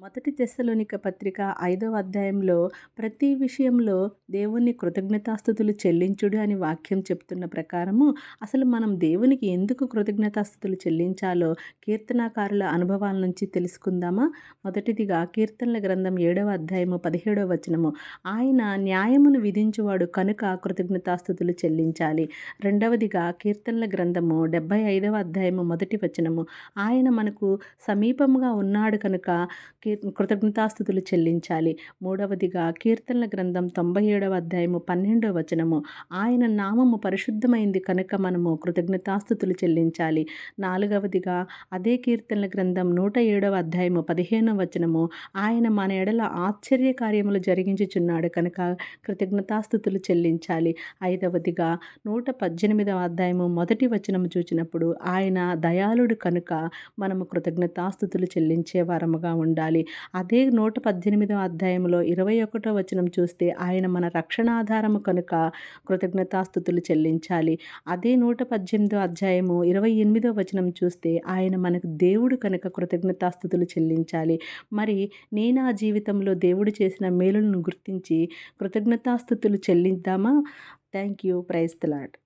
మొదటి తెస్సలోనిక పత్రిక ఐదవ అధ్యాయంలో ప్రతి విషయంలో దేవుని కృతజ్ఞతాస్థుతులు చెల్లించుడు అని వాక్యం చెప్తున్న ప్రకారము అసలు మనం దేవునికి ఎందుకు కృతజ్ఞతాస్థుతులు చెల్లించాలో కీర్తనాకారుల అనుభవాల నుంచి తెలుసుకుందామా? మొదటిదిగా కీర్తనల గ్రంథం ఏడవ అధ్యాయము పదిహేడవ వచనము. ఆయన న్యాయమును విధించువాడు కనుక కృతజ్ఞతాస్థుతులు చెల్లించాలి. రెండవదిగా కీర్తనల గ్రంథము డెబ్బై ఐదవ అధ్యాయము మొదటి వచనము. ఆయన మనకు సమీపముగా ఉన్నాడు కనుక కృతజ్ఞతాస్థుతులు చెల్లించాలి. మూడవదిగా కీర్తనల గ్రంథం తొంభై ఏడవ అధ్యాయము పన్నెండవ వచనము. ఆయన నామము పరిశుద్ధమైంది కనుక మనము కృతజ్ఞతాస్థుతులు చెల్లించాలి. నాలుగవదిగా అదే కీర్తనల గ్రంథం నూట ఏడవ అధ్యాయము పదిహేనవ వచనము. ఆయన మన ఎడల ఆశ్చర్య కార్యములు జరిగించుచున్నాడు కనుక కృతజ్ఞతాస్థుతులు చెల్లించాలి. ఐదవదిగా నూట పద్దెనిమిదవ అధ్యాయము మొదటి వచనము చూచినప్పుడు ఆయన దయాళుడు కనుక మనము కృతజ్ఞతాస్థుతులు చెల్లించే వారముగా ఉండాలి. అదే నూట పద్దెనిమిదవ అధ్యాయంలో ఇరవై ఒకటో వచనం చూస్తే ఆయన మన రక్షణ ఆధారము కనుక కృతజ్ఞతాస్థుతులు చెల్లించాలి. అదే నూట పద్దెనిమిదో అధ్యాయము ఇరవై ఎనిమిదో వచనం చూస్తే ఆయన మనకు దేవుడు కనుక కృతజ్ఞతాస్థుతులు చెల్లించాలి. మరి నేను ఆ జీవితంలో దేవుడు చేసిన మేలులను గుర్తించి కృతజ్ఞతాస్థుతులు చెల్లిద్దామా? Thank you praise the Lord